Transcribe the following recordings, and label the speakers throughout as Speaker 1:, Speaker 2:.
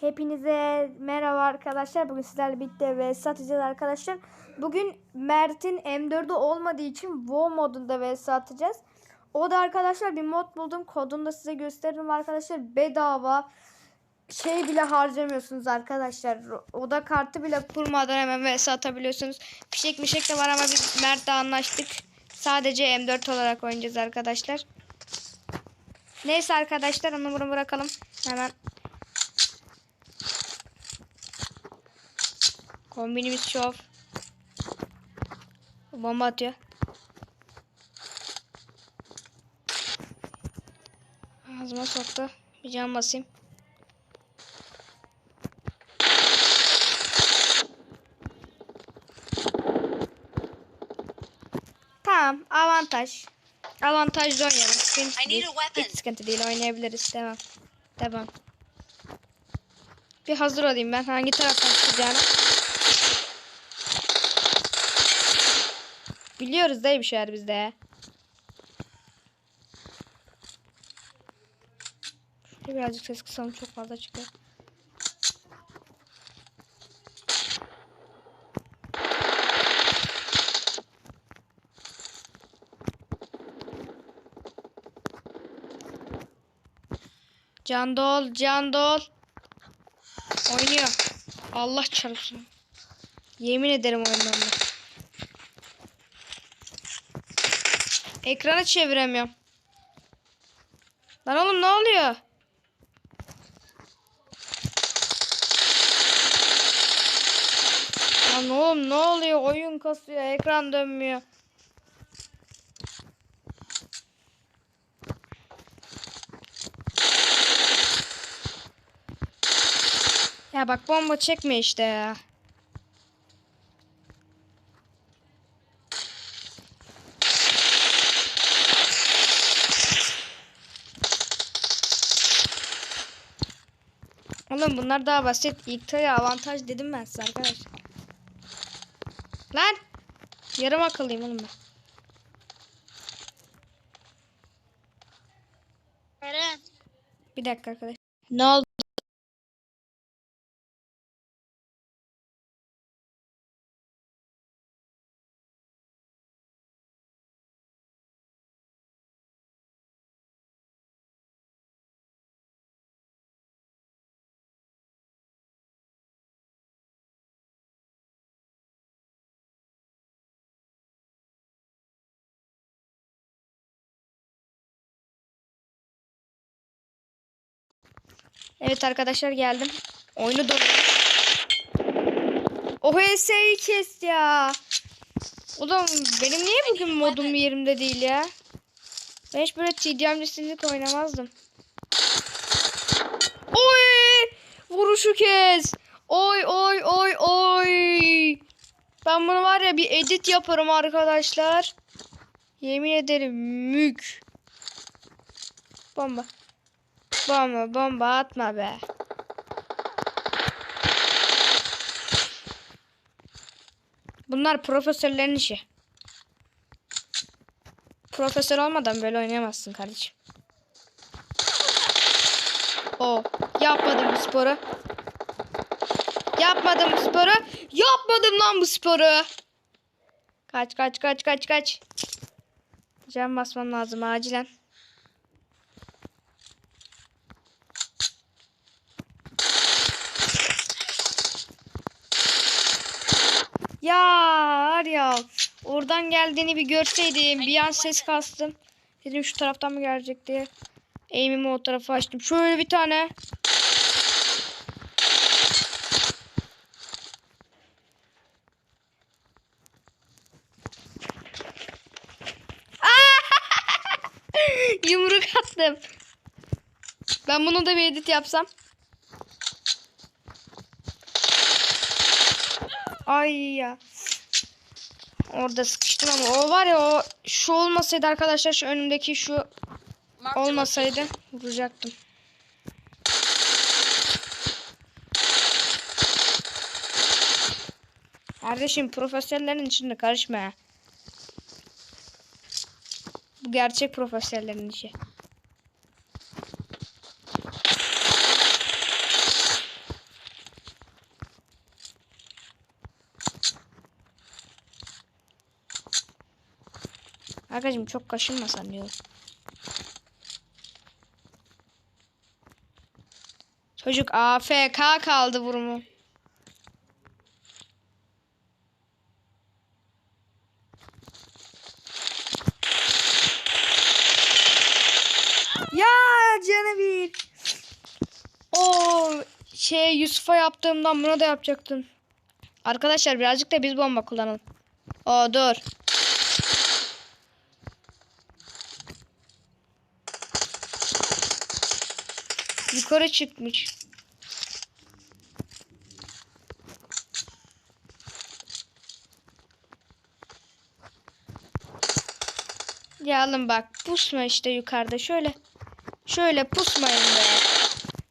Speaker 1: Hepinize merhaba arkadaşlar. Bugün sizlerle birlikte ve satacağız arkadaşlar. Bugün Mert'in M4'ü olmadığı için WoW modunda ve satacağız. O da arkadaşlar bir mod buldum. Kodunu da size gösteririm arkadaşlar. Bedava şey bile harcamıyorsunuz arkadaşlar. O da kartı bile kurmadan hemen vs atabiliyorsunuz. Fişek mişek de var ama biz Mert'le anlaştık. Sadece M4 olarak oynayacağız arkadaşlar. Neyse arkadaşlar onu bunu bırakalım. Hemen Kombinimiz şov. Bomba atıyor. Ağzıma soktu. Bir can basayım. Tamam. Avantaj. Avantajlı oynayalım. Sıkıntı değil. Hiç sıkıntı değil. Oynayabiliriz. Devam. Devam. Bir hazır olayım ben. Hangi taraftan çıkacağını. Biliyoruz da bir şeyler bizde. Şöyle birazcık ses kısalım çok fazla çıkıyor. Can dol, can dol. Oynuyor. Allah çarpsın. Yemin ederim oynuyor. Ekranı çeviremiyorum. Lan oğlum ne oluyor? Lan oğlum ne oluyor? Oyun kasıyor. Ekran dönmüyor. Ya bak bomba çekme işte ya. Oğlum bunlar daha basit. İlk taya avantaj dedim ben size arkadaşlar. Lan! Yarım akıllıyım oğlum ben.
Speaker 2: Eren.
Speaker 1: Bir dakika arkadaş. Ne oldu? Evet arkadaşlar geldim. Oyunu da O HS'yi kes ya. Ulan benim niye bugün modum yerimde değil ya? Ben hiç böyle TDM'lisizlik oynamazdım. Oy! Vuruşu kes. Oy oy oy oy. Ben bunu var ya bir edit yaparım arkadaşlar. Yemin ederim mük. Bomba. Bomba bomba atma be. Bunlar profesörlerin işi. Profesör olmadan böyle oynayamazsın kardeşim. O yapmadım bu sporu. Yapmadım bu sporu. Yapmadım lan bu sporu. Kaç kaç kaç kaç kaç. Can basmam lazım acilen. Ya var oradan geldiğini bir görseydim bir an ses kastım. Dedim şu taraftan mı gelecek diye. Aim'imi o tarafa açtım. Şöyle bir tane. Yumruk attım. Ben bunu da bir edit yapsam. Ay ya. Orada sıkıştım ama o var ya o şu olmasaydı arkadaşlar şu önümdeki şu olmasaydı vuracaktım. Kardeşim profesörlerin içinde karışma. Bu gerçek profesörlerin işi. Arkadaşım çok kaşınmasan diyorum. Çocuk AFK kaldı vurumu. Ya canı bir. O şey Yusuf'a yaptığımdan buna da yapacaktın. Arkadaşlar birazcık da biz bomba kullanalım. O dur. Yukarı çıkmış. Ya alın bak pusma işte yukarıda şöyle. Şöyle pusmayın be.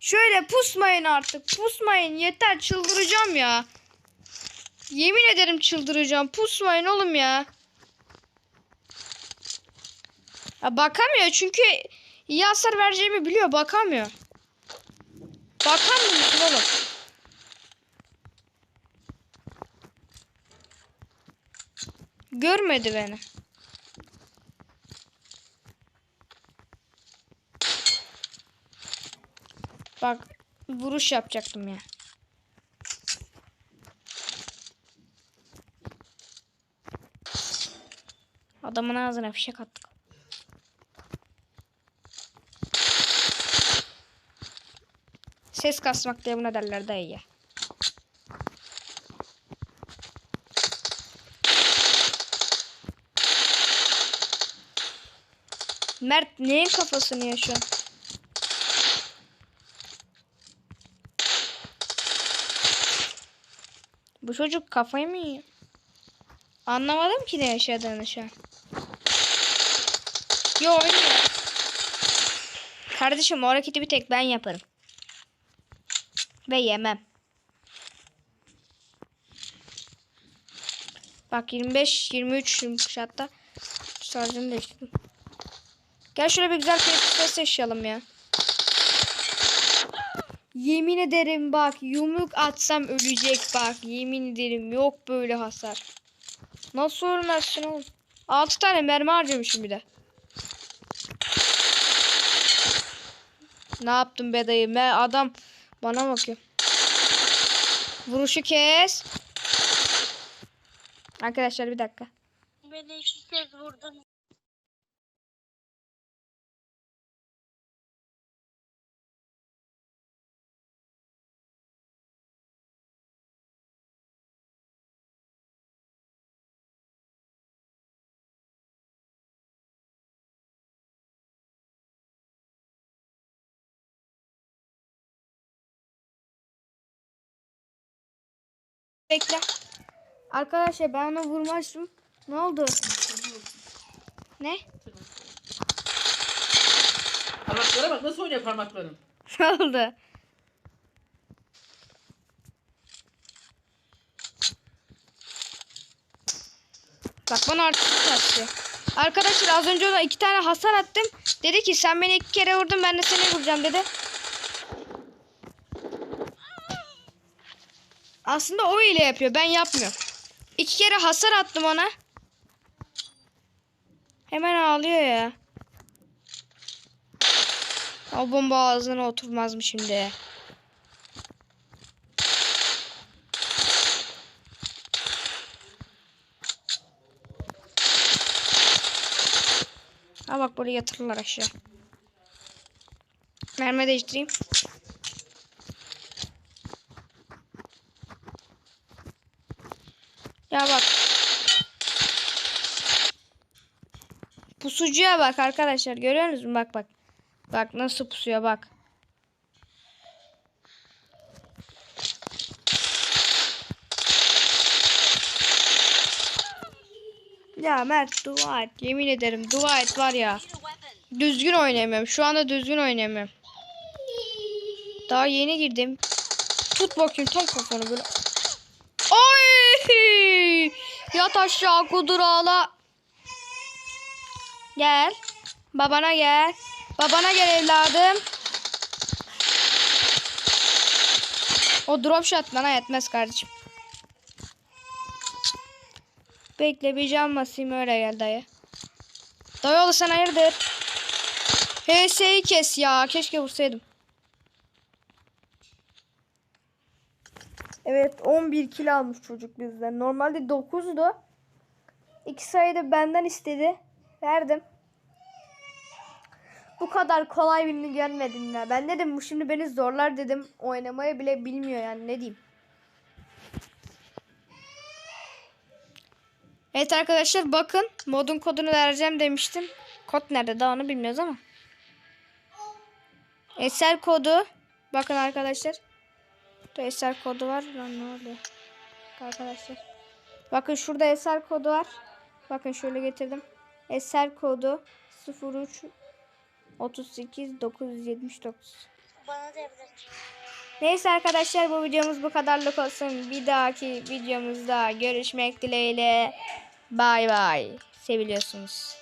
Speaker 1: Şöyle pusmayın artık. Pusmayın yeter çıldıracağım ya. Yemin ederim çıldıracağım. Pusmayın oğlum ya. ya bakamıyor çünkü iyi hasar vereceğimi biliyor. Bakamıyor. Bakamıyor musun oğlum? Görmedi beni. Bak vuruş yapacaktım ya. Adamın ağzına fişek attık. Ses kasmak diye buna derler dayı. Mert neyin kafasını yaşıyor? Bu çocuk kafayı mı yiyor? Anlamadım ki ne yaşadığını şu an. Yo oynuyor. Kardeşim o hareketi bir tek ben yaparım. Ve yemem. Bak 25 23 hatta şarjını değiştirdim. Gel şöyle bir güzel ses yaşayalım ya. Yemin ederim bak yumruk atsam ölecek bak. Yemin ederim yok böyle hasar. Nasıl ölmezsin oğlum? 6 tane mermi harcamışım bir de. Ne yaptım be dayı? Adam bana bakıyor. Vuruşu kes. Arkadaşlar bir dakika.
Speaker 2: Beni iki kez vurdun.
Speaker 1: Bekle. Arkadaşlar ben onu vurmuştum. Ne oldu? Ne?
Speaker 3: Parmaklara bak nasıl oynuyor parmakların.
Speaker 1: Ne oldu? Bak bana artık attı. Arkadaşlar az önce ona iki tane hasar attım. Dedi ki sen beni iki kere vurdun ben de seni vuracağım dedi. Aslında o ile yapıyor ben yapmıyorum. İki kere hasar attım ona. Hemen ağlıyor ya. O bomba ağzına oturmaz mı şimdi? Ha bak buraya yatırırlar aşağı. Mermi değiştireyim. Ya bak. Pusucuya bak arkadaşlar. Görüyor musunuz? Bak bak. Bak nasıl pusuyor bak. Ya Mert dua et. Yemin ederim dua et var ya. Düzgün oynayamıyorum. Şu anda düzgün oynayamıyorum. Daha yeni girdim. Tut bakayım tam kafanı böyle. Oy! Yat aşağı kudur ağla. Gel. Babana gel. Babana gel evladım. O drop shot bana yetmez kardeşim. Bekle bir cam basayım öyle gel dayı. Dayıoğlu sen hayırdır? HS'yi kes ya. Keşke vursaydım. Evet 11 kilo almış çocuk bizden. Normalde 9'du. İki sayı da benden istedi. Verdim. Bu kadar kolay birini görmedim ya. Ben dedim bu şimdi beni zorlar dedim. Oynamayı bile bilmiyor yani ne diyeyim. Evet arkadaşlar bakın modun kodunu vereceğim demiştim. Kod nerede daha onu bilmiyoruz ama. Eser kodu. Bakın arkadaşlar. Burada eser kodu var. Lan ne oluyor? Arkadaşlar. Bakın şurada eser kodu var. Bakın şöyle getirdim. Eser kodu 03 38 979.
Speaker 2: Bana da yapacak.
Speaker 1: Neyse arkadaşlar bu videomuz bu kadarlık olsun. Bir dahaki videomuzda görüşmek dileğiyle. Bay bay. Seviliyorsunuz.